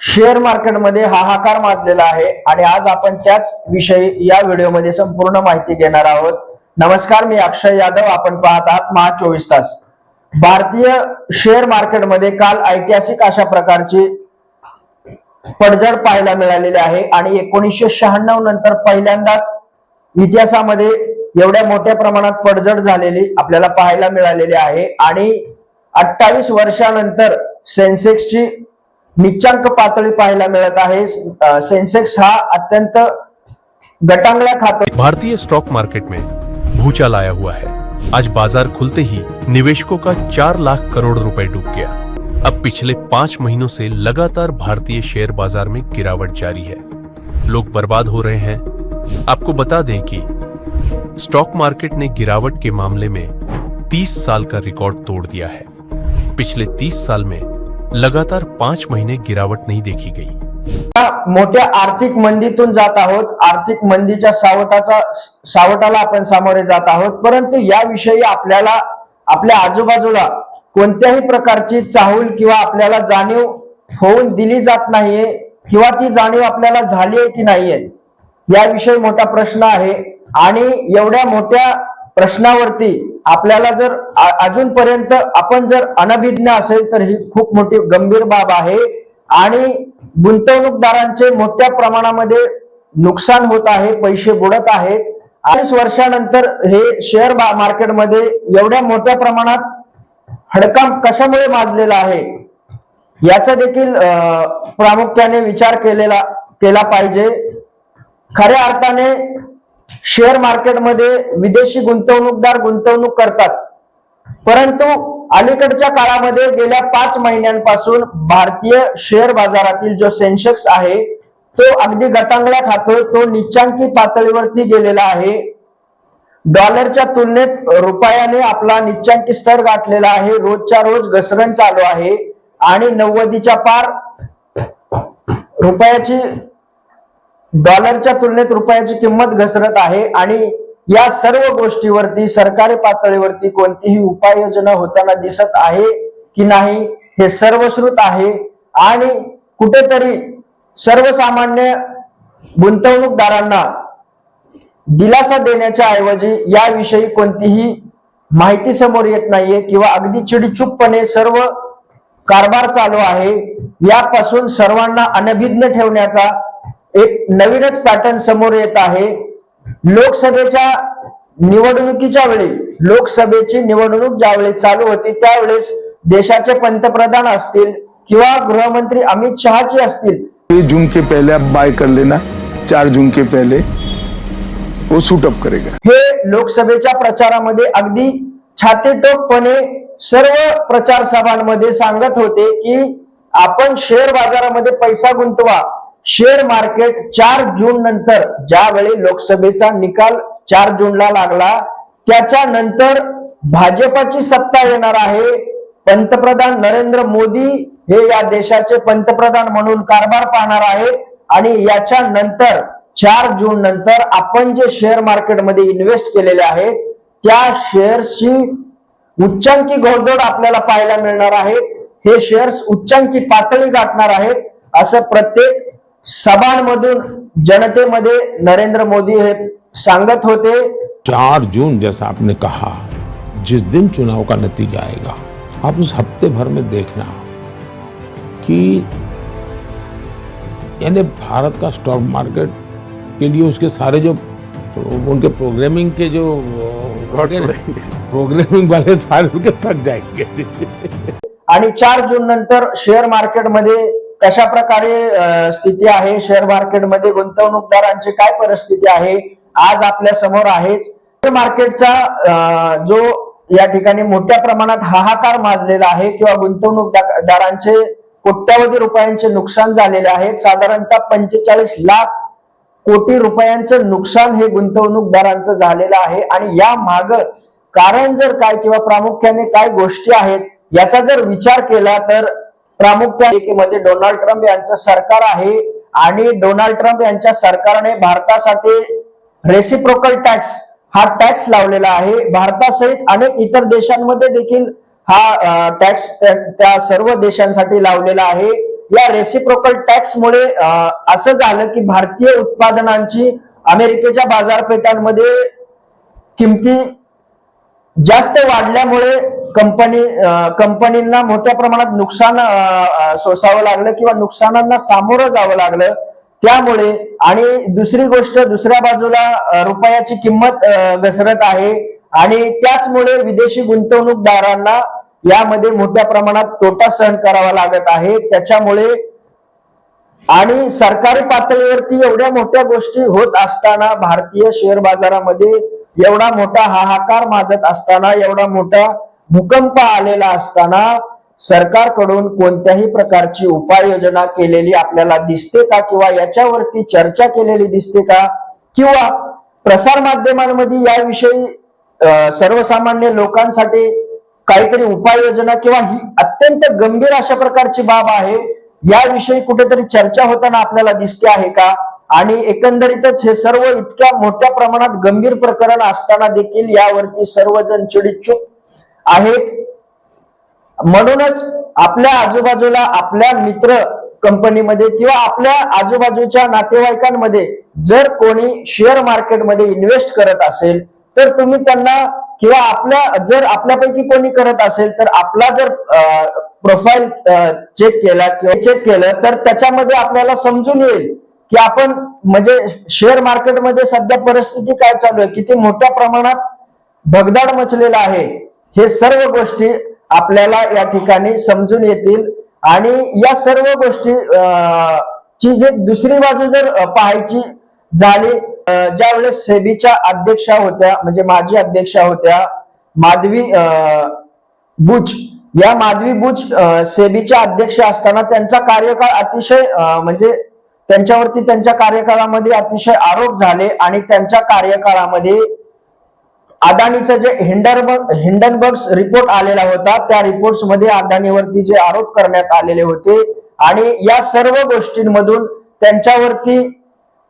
Share मार्केटमध्ये हाहाकार माजलेला आहे आणि आज आपण त्याच विषयी या व्हिडिओमध्ये संपूर्ण माहिती घेणार आहोत. नमस्कार मी अक्षय यादव. आपण पाहत आहात महा चोवीस तास. भारतीय शेअर मार्केटमध्ये काल ऐतिहासिक अशा प्रकारची पडझड पाहायला मिळालेली आहे आणि एकोणीसशे शहाण्णव नंतर पहिल्यांदाच इतिहासामध्ये एवढ्या मोठ्या प्रमाणात पडझड झालेली आपल्याला पाहायला मिळालेली आहे. आणि अठ्ठावीस वर्षानंतर सेन्सेक्सची निच्चांक पातळी पाहायला मिळत आहे. सेन्सेक्स हा अत्यंत गटांगल्या खात. भारतीय स्टॉक मार्केट में भूचाल आया हुआ है. आज बाज़ार खुलते ही निवेशकों का चार लाख करोड़ रुपए डूब गया। अब पिछले पाँच महीनों से लगातार भारतीय शेयर बाज़ार में गिरावट जारी है। लोग बर्बाद हो रहे हैं। आपको बता दें कि स्टॉक मार्केट ने गिरावट के मामले में 30 साल का रिकॉर्ड तोड़ दिया है। पिछले 30 साल में लगातार पांच महीने गिरावट नहीं देखी गई. मोठ्या आर्थिक मंदीतून जात आहोत. आर्थिक मंदीच्या सावटाचा सावटाला आपण सामोरे जात आहोत. परंतु याविषयी आपल्याला आपल्या आजूबाजूला कोणत्याही प्रकारची चाहूल किंवा आपल्याला जाणीव होऊन दिली जात नाहीये किंवा ती जाणीव आपल्याला झाली आहे की नाहीये याविषयी मोठा प्रश्न आहे. आणि एवढ्या मोठ्या प्रश्नावरती आपल्याला जर अजूनपर्यंत आपण जर अनभिज्ञ असेल तर ही खूप मोठी गंभीर बाब आहे. आणि गुंतवणूकदारांचे मोठ्या प्रमाणामध्ये नुकसान होत आहे पैसे बुडत आहेत. अडीच वर्षानंतर हे शेअर मार्केटमध्ये एवढ्या मोठ्या प्रमाणात हडकाम कशामुळे माजलेला आहे याचा देखील प्रामुख्याने विचार केलेला केला पाहिजे. खऱ्या अर्थाने शेअर मार्केटमध्ये विदेशी गुंतवणूकदार गुंतवणूक करतात. परंतु अलीकडच्या काळामध्ये गेल्या पाच महिन्यांपासून भारतीय शेअर बाजारातील जो सेन्सेक्स आहे तो अगदी गटांगळ्या खातोय तो निच्चांकी पातळीवरती गेलेला आहे. डॉलरच्या तुलनेत रुपयाने आपला निच्चांकी स्तर गाठलेला आहे. रोजच्या रोज घसरण चालू आहे आणि नव्वदीच्या पार रुपयाची डॉलरच्या तुलनेत रुपयाची किंमत घसरत आहे आणि या सर्व गोष्टीवरती सरकारी पातळीवरती कोणतीही उपाययोजना होताना दिसत आहे की नाही हे सर्वश्रुत आहे. आणि कुठेतरी सर्वसामान्य गुंतवणूकदारांना दिलासा देण्याच्या ऐवजी याविषयी कोणतीही माहिती समोर येत नाहीये किंवा अगदी चिडीचूपपणे सर्व कारभार चालू आहे. यापासून सर्वांना अनभिज्ञ ठेवण्याचा एक नवीनच पॅटर्न समोर येत आहे. लोकसभेच्या निवडणुकीच्या वेळी लोकसभेची निवडणूक ज्यावेळी चालू होती त्यावेळेस देशाचे पंतप्रधान असतील किंवा गृहमंत्री अमित शहाजी असतील. जून के पहले आप बाय कर लेना चार जून के पहले वो सूट अप करेगा। हे लोकसभेच्या प्रचारामध्ये अगदी छातीटोकपणे सर्व प्रचार सभांमध्ये सांगत होते की आपण शेअर बाजारामध्ये पैसा गुंतवा. शेअर मार्केट चार जून नंतर ज्यावेळी लोकसभेचा निकाल चार जूनला लागला त्याच्यानंतर भाजपाची सत्ता येणार आहे. पंतप्रधान नरेंद्र मोदी हे या देशाचे पंतप्रधान म्हणून कारभार पाहणार आहेत आणि याच्या नंतर चार जून नंतर आपण जे शेअर मार्केटमध्ये इन्व्हेस्ट केलेले आहे त्या शेअर्सची उच्चांकी घोडदोड आपल्याला पाहायला मिळणार आहे. हे शेअर्स उच्चांकी पातळी गाठणार आहेत. असं प्रत्येक सभांमधून जनतेमध्ये नरेंद्र मोदी हे सांगत होते. चार जून जैसा आपने कहा जिस दिन चुनाव का नतीजा आएगा आप उस हफ़्ते भर में देखना कि यानी भारत का स्टॉक मार्केट के लिए उसके सारे जो उनके प्रोग्रामिंग के जो प्रोग्रामिंग वाले सारे उनके थक जाएँगे। आणि चार जून नंतर शेअर मार्केटमध्ये कशा प्रकारे स्थिती आहे? शेअर मार्केटमध्ये गुंतवणूकदारांची काय परिस्थिती आहे? आज आपल्यासमोर आहेच. शेअर मार्केटचा जो या ठिकाणी मोठ्या प्रमाणात हाहाकार माजलेला आहे किंवा गुंतवणूकदारांचे कोट्यावधी रुपयांचे नुकसान झालेले आहे साधारणतः पंचेचाळीस लाख कोटी रुपयांचं नुकसान हे गुंतवणूकदारांचं झालेलं आहे. आणि या माग कारण जर काय किंवा प्रामुख्याने काय गोष्टी आहेत याचा जर विचार केला तर प्रामुख्याने म्हणजे डोनाल्ड ट्रम्प यांचं सरकार आहे आणि डोनाल्ड ट्रम्प यांच्या सरकारने भारतासाठी रेसिप्रोकल टॅक्स हा टॅक्स लावलेला आहे. भारतासहित अनेक इतर देशांमध्ये देखील हा टॅक्स त्या सर्व देशांसाठी लावलेला आहे. या रेसिप्रोकल टॅक्समुळे असं झालं की भारतीय उत्पादनांची अमेरिकेच्या बाजारपेठांमध्ये किमती जास्त वाढल्यामुळे कंपनी कंपनींना मोठ्या प्रमाणात नुकसान सोसावं लागलं किंवा नुकसानांना सामोरं जावं लागलं त्यामुळे आणि दुसरी गोष्ट दुसऱ्या बाजूला रुपयाची किंमत घसरत आहे आणि त्याचमुळे विदेशी गुंतवणूकदारांना यामध्ये मोठ्या प्रमाणात तोटा सहन करावा लागत आहे. त्याच्यामुळे आणि सरकारी पातळीवरती एवढ्या मोठ्या गोष्टी होत असताना भारतीय शेअर बाजारामध्ये एवढा मोठा हाहाकार माजत असताना एवढा मोठा भूकंप आलेला असताना सरकारकडून कोणत्याही प्रकारची उपाययोजना केलेली आपल्याला दिसते का? किंवा याच्यावरती चर्चा केलेली दिसते का? किंवा प्रसार माध्यमांमध्ये याविषयी सर्वसामान्य लोकांसाठी काहीतरी उपाययोजना किंवा ही अत्यंत गंभीर अशा प्रकारची बाब आहे याविषयी कुठेतरी चर्चा होताना आपल्याला दिसते आहे का? आणि एकंदरीतच हे सर्व इतक्या मोठ्या प्रमाणात गंभीर प्रकरण असताना देखील यावरती सर्वजण चिडीचूप आहेत. म्हणूनच आपल्या आजूबाजूला आपल्या मित्र कंपनीमध्ये किंवा आपल्या आजूबाजूच्या नातेवाईकांमध्ये जर कोणी शेअर मार्केटमध्ये इन्व्हेस्ट करत असेल तर तुम्ही त्यांना किंवा आपल्या जर आपल्यापैकी कोणी करत असेल तर आपला जर प्रोफाईल चेक केला किंवा चेक केलं तर त्याच्यामध्ये आपल्याला समजून येईल की आपण म्हणजे शेअर मार्केटमध्ये सध्या परिस्थिती काय चालू आहे? किती मोठ्या प्रमाणात भगदाड मचलेला आहे? हे सर्व गोष्टी आपल्याला या ठिकाणी समजून येतील. आणि या सर्व गोष्टी अं, ची जे दुसरी बाजू जर पाहायची झाली ज्यावेळेस सेबीच्या अध्यक्षा होत्या म्हणजे माजी अध्यक्षा होत्या माधवी अं, बुच या माधवी बुच सेबीच्या अध्यक्ष असताना त्यांचा कार्यकाळ अतिशय म्हणजे त्यांच्यावरती त्यांच्या कार्यकाळामध्ये अतिशय आरोप झाले आणि त्यांच्या कार्यकाळामध्ये अदानीचं जे हिंडरबर्ग हिंडनबर्ग रिपोर्ट आलेला होता त्या रिपोर्ट्समध्ये अदानीवरती जे आरोप करण्यात आलेले होते आणि या सर्व गोष्टींमधून त्यांच्यावरती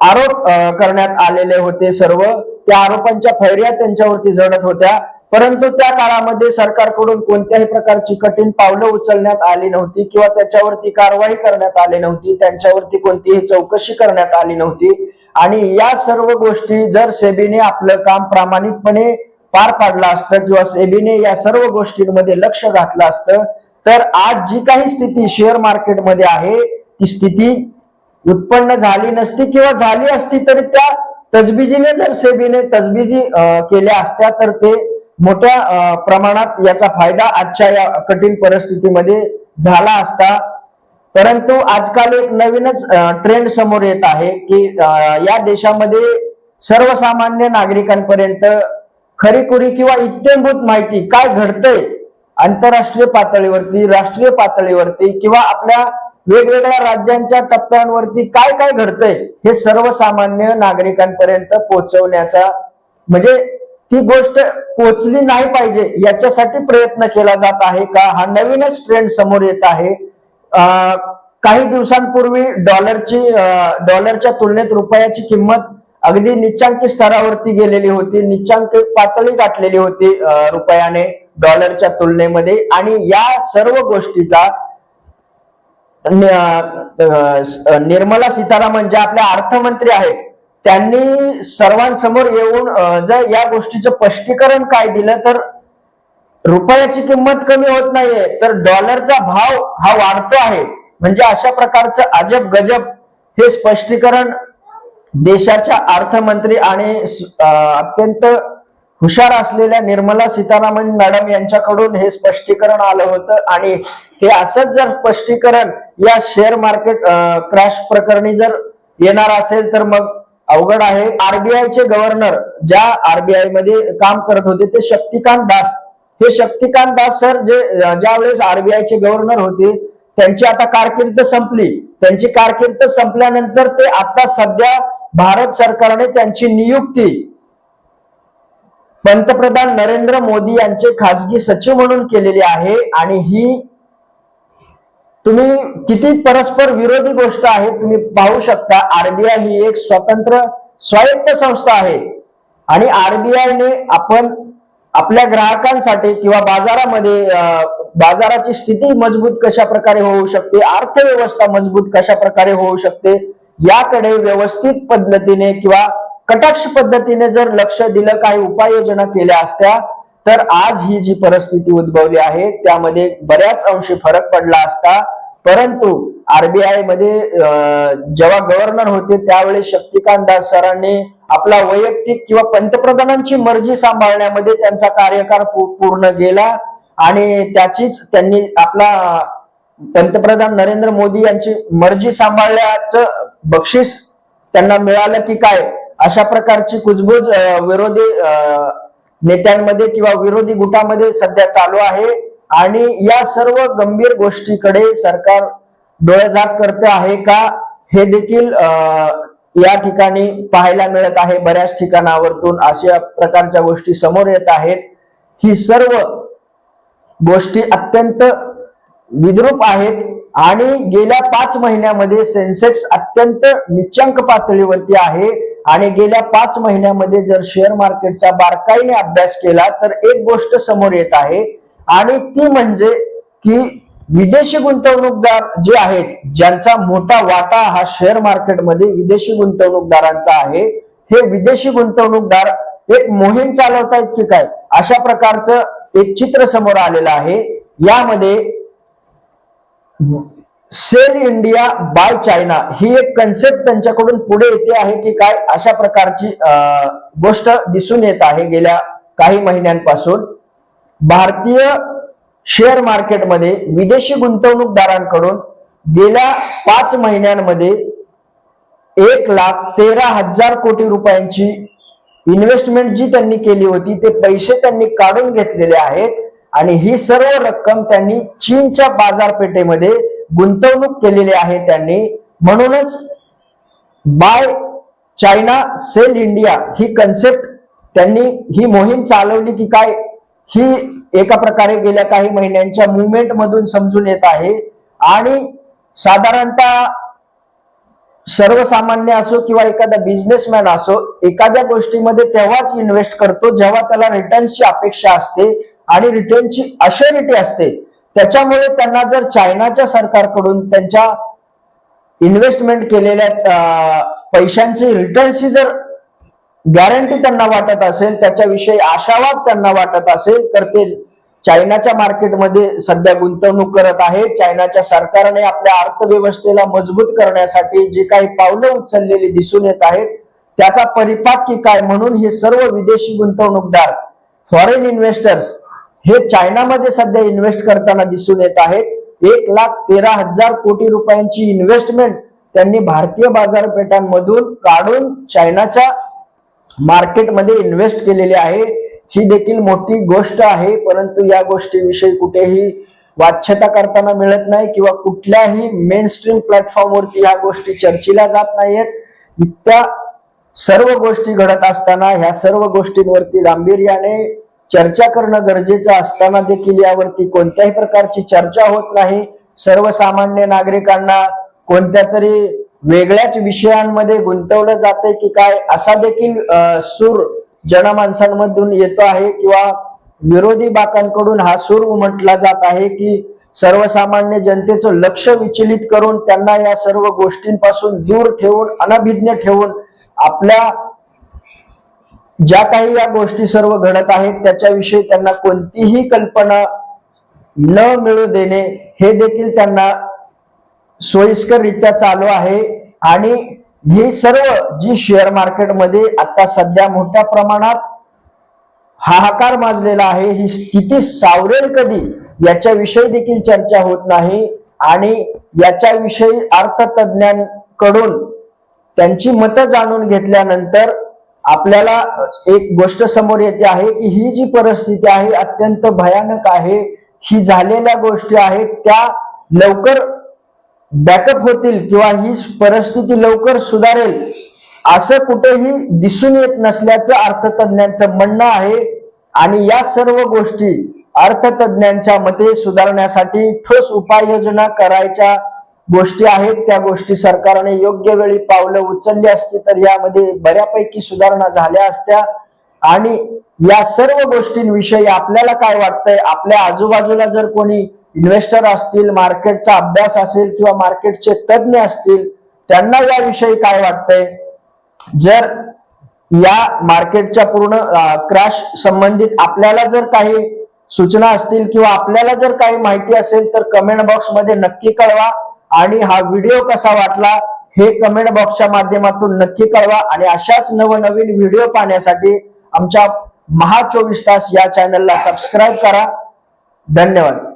आरोप करण्यात आलेले होते सर्व. त्या आरोपांच्या फैर्या त्यांच्यावरती जडत होत्या. परंतु त्या काळामध्ये सरकारकडून कोणत्याही प्रकारची कठीण पावलं उचलण्यात आली नव्हती किंवा त्याच्यावरती कारवाई करण्यात आली नव्हती त्यांच्यावरती कोणतीही चौकशी करण्यात आली नव्हती. आणि या सर्व गोष्टी जर सेबीने आपलं काम प्रामाणिकपणे पार पाडलं असतं किंवा सेबीने या सर्व गोष्टींमध्ये लक्ष घातलं असतं तर आज जी काही स्थिती शेअर मार्केटमध्ये आहे ती स्थिती उत्पन्न झाली नसती किंवा झाली असती तरी त्या तजबीजीने जर सेबीने तजबीजी केल्या असत्या तर ते मोठ्या प्रमाणात याचा फायदा आजच्या या कठीण परिस्थितीमध्ये झाला असता. परंतु आजकाल एक नवीनच ट्रेंड समोर येत आहे की या देशामध्ये सर्वसामान्य नागरिकांपर्यंत खरीखुरी किंवा इत्यंभूत माहिती काय घडतंय आंतरराष्ट्रीय पातळीवरती राष्ट्रीय पातळीवरती किंवा आपल्या वेगवेगळ्या राज्यांच्या टप्प्यांवरती काय काय घडतंय हे सर्वसामान्य नागरिकांपर्यंत पोहोचवण्याचा म्हणजे ती गोष्ट पोचली नाही पाहिजे याच्यासाठी प्रयत्न केला जात आहे का? हा नवीनच ट्रेंड समोर येत आहे. काही दिवसांपूर्वी डॉलरची डॉलरच्या तुलनेत रुपयाची किंमत अगदी निच्चांकी स्तरावरती गेलेली होती. निच्चांक पातळी गाठलेली होती रुपयाने डॉलरच्या तुलनेमध्ये. आणि या सर्व गोष्टीचा निर्मला सीतारामन ज्या आपल्या अर्थमंत्री आहेत त्यांनी सर्वांसमोर येऊन जर या गोष्टीचं स्पष्टीकरण काय दिलं तर रुपयाची किंमत कमी होत नाहीये तर डॉलरचा भाव हा वाढतो आहे. म्हणजे अशा प्रकारचं अजब गजब हे स्पष्टीकरण देशाच्या अर्थमंत्री आणि अत्यंत हुशार असलेल्या निर्मला सीतारामन मॅडम यांच्याकडून हे स्पष्टीकरण आलं होतं. आणि हे असंच जर स्पष्टीकरण या शेअर मार्केट क्रॅश प्रकरणी जर येणार असेल तर मग अवघड आहे. आरबीआयचे गव्हर्नर ज्या आरबीआयमध्ये काम करत होते ते शक्तिकांत दास हे शक्तिकांत दास सर जे ज्या वेळेस आरबीआयचे गव्हर्नर होते त्यांची आता कारकीर्द संपली. त्यांची कारकीर्द संपल्यानंतर ते आता सध्या भारत सरकारने त्यांची नियुक्ती पंतप्रधान नरेंद्र मोदी यांचे खासगी सचिव म्हणून केलेली आहे आणि ही तुम्ही किती परस्पर विरोधी गोष्ट आहे तुम्ही पाहू शकता. आरबीआय ही एक स्वतंत्र स्वायत्त संस्था आहे. आणि आरबीआयने आपण आपल्या ग्राहकांसाठी किंवा बाजारामध्ये बाजाराची स्थिती मजबूत कशा प्रकारे होऊ शकते अर्थव्यवस्था मजबूत कशा प्रकारे होऊ शकते याकडे व्यवस्थित पद्धतीने किंवा कटाक्ष पद्धतीने जर लक्ष दिलं काही उपाययोजना केल्या असत्या तर आज ही जी परिस्थिती उद्भवली आहे त्यामध्ये बऱ्याच अंशी फरक पडला असता. परंतु आरबीआयमध्ये जेव्हा गव्हर्नर होते त्यावेळी शक्तिकांत दास सरांनी आपला वैयक्तिक किंवा पंतप्रधानांची मर्जी सांभाळण्यामध्ये त्यांचा कार्यकाळ पूर्ण गेला. आणि त्याचीच त्यांनी आपला पंतप्रधान नरेंद्र मोदी यांची मर्जी सांभाळल्याचं बक्षीस त्यांना मिळालं की काय? अशा प्रकारची कुजबूज विरोधी अं, नेत्यांमध्ये किंवा विरोधी गुटामध्ये सध्या चालू आहे. आणि या सर्व गंभीर गोष्टीकडे सरकार डोळेझाक करते आहे का? हे देखील अं, या ठिकाणी पाहायला मिळत आहे बऱ्याच ठिकाणावरतून अशा प्रकारच्या गोष्टी समोर येत आहेत. ही सर्व गोष्टी अत्यंत विद्रूप आहेत आणि गेल्या पाच महिन्यामध्ये सेन्सेक्स अत्यंत निचंक पातळीवरती आहे आणि गेल्या पाच महिन्यामध्ये जर शेअर मार्केटचा बारकाईने अभ्यास केला तर एक गोष्ट समोर येत आहे आणि ती म्हणजे की विदेशी गुंतवणूकदार जे आहेत ज्यांचा मोठा वाटा हा शेअर मार्केटमध्ये विदेशी गुंतवणूकदारांचा आहे हे विदेशी गुंतवणूकदार एक मोहीम चालवतायत की काय? अशा प्रकारचं एक चित्र समोर आलेलं आहे. यामध्ये सेल इंडिया बाय चायना ही एक कन्सेप्ट त्यांच्याकडून पुढे येते आहे की काय? अशा प्रकारची अं, गोष्ट दिसून येत आहे गेल्या काही महिन्यांपासून. भारतीय शेअर मार्केटमध्ये विदेशी गुंतवणूकदारांकडून गेल्या पाच महिन्यांमध्ये एक लाख तेरा हजार कोटी रुपयांची इन्व्हेस्टमेंट जी त्यांनी केली होती ते पैसे त्यांनी काढून घेतलेले आहेत आणि ही सर्व रक्कम त्यांनी चीनच्या बाजारपेठेमध्ये गुंतवणूक केलेली आहे त्यांनी. म्हणूनच बाय चायना सेल इंडिया ही कन्सेप्ट त्यांनी ही मोहीम चालवली की काय? ही एका प्रकारे गेल्या काही महिन्यांच्या मुवमेंट मधून समजून येत आहे. आणि साधारणतः सर्वसामान्य असो किंवा एखादा बिझनेसमॅन असो एखाद्या गोष्टीमध्ये तेव्हाच इन्व्हेस्ट करतो जेव्हा त्याला रिटर्नची अपेक्षा असते आणि रिटर्नची अशोरिटी असते. त्याच्यामुळे त्यांना जर चायनाच्या सरकारकडून त्यांच्या इन्व्हेस्टमेंट केलेल्या पैशांची रिटर्नची जर गॅरंटी त्यांना वाटत असेल त्याच्याविषयी आशावाद त्यांना वाटत असेल तर ते चायनाच्या मार्केटमध्ये सध्या गुंतवणूक करत आहे. चायनाच्या सरकारने आपल्या अर्थव्यवस्थेला मजबूत करण्यासाठी जे काही पावलं उचललेली दिसून येत आहेत त्याचा परिपाक की काय म्हणून हे सर्व विदेशी गुंतवणूकदार फॉरेन इन्व्हेस्टर्स हे चायनामध्ये सध्या इन्व्हेस्ट करताना दिसून येत आहेत. एक लाख तेरा हजार कोटी रुपयांची इन्व्हेस्टमेंट त्यांनी भारतीय बाजारपेठांमधून काढून चायनाच्या मार्केटमध्ये इन्व्हेस्ट केलेली आहे. ही देखील मोठी गोष्ट आहे परंतु या गोष्टीविषयी कुठेही वाच्यता करताना मिळत नाही किंवा कुठल्याही मेन स्ट्रीम प्लॅटफॉर्मवरती ह्या गोष्टी चर्चेला जात नाहीयेत. इतक्या सर्व गोष्टी घडत असताना ह्या सर्व गोष्टींवरती गांभीर्याने चर्चा करणं गरजेचं असताना देखील यावरती कोणत्याही प्रकारची चर्चा होत नाही. सर्वसामान्य नागरिकांना कोणत्या तरी वेगळ्याच विषयांमध्ये गुंतवलं जाते की काय असा देखील सूर जनमानसांमधून येतो आहे किंवा विरोधी बाकांकडून हा सूर उमटला जात आहे की सर्वसामान्य जनतेचं लक्ष विचलित करून त्यांना या सर्व गोष्टींपासून दूर ठेवून अनभिज्ञ ठेवून आपल्या ज्या काही या गोष्टी सर्व घडत आहेत त्याच्याविषयी त्यांना कोणतीही कल्पना न मिळू देणे हे देखील त्यांना सोयीस्कररित्या चालू आहे. आणि ही सर्व जी शेअर मार्केटमध्ये आता सध्या मोठ्या प्रमाणात हाहाकार माजलेला आहे ही स्थिती सावरेल कधी याच्याविषयी देखील चर्चा होत नाही आणि याच्याविषयी अर्थतज्ञांकडून त्यांची मतं जाणून घेतल्यानंतर आपल्याला एक गोष्ट समोर येते आहे की ही जी परिस्थिती आहे अत्यंत भयानक आहे. ही झालेल्या गोष्टी आहेत त्या लवकर बॅकअप होतील किंवा ही परिस्थिती लवकर सुधारेल असं कुठेही दिसून येत नसल्याचं अर्थतज्ञांचं म्हणणं आहे. आणि या सर्व गोष्टी अर्थतज्ञांच्या मते सुधारण्यासाठी ठोस उपाययोजना करायच्या गोष्टी आहेत. त्या गोष्टी सरकारने योग्य वेळी पावलं उचलली असती तर यामध्ये बऱ्यापैकी सुधारणा झाल्या असत्या. आणि या सर्व गोष्टींविषयी आपल्याला काय वाटतंय? आपल्या आजूबाजूला जर कोणी इन्व्हेस्टर असतील मार्केटचा अभ्यास असेल किंवा मार्केटचे तज्ज्ञ असतील त्यांना याविषयी काय वाटतंय? जर या मार्केटच्या पूर्ण क्रॅश संबंधित आपल्याला जर काही सूचना असतील किंवा आपल्याला जर काही माहिती असेल तर कमेंट बॉक्समध्ये नक्की कळवा आणि हा व्हिडिओ कसा वाटला हे कमेंट बॉक्सच्या माध्यमातून नक्की कळवा आणि अशाच नवनवीन व्हिडिओ पाहण्यासाठी आमच्या महा चोवीस तास या चॅनलला सबस्क्राईब करा. धन्यवाद.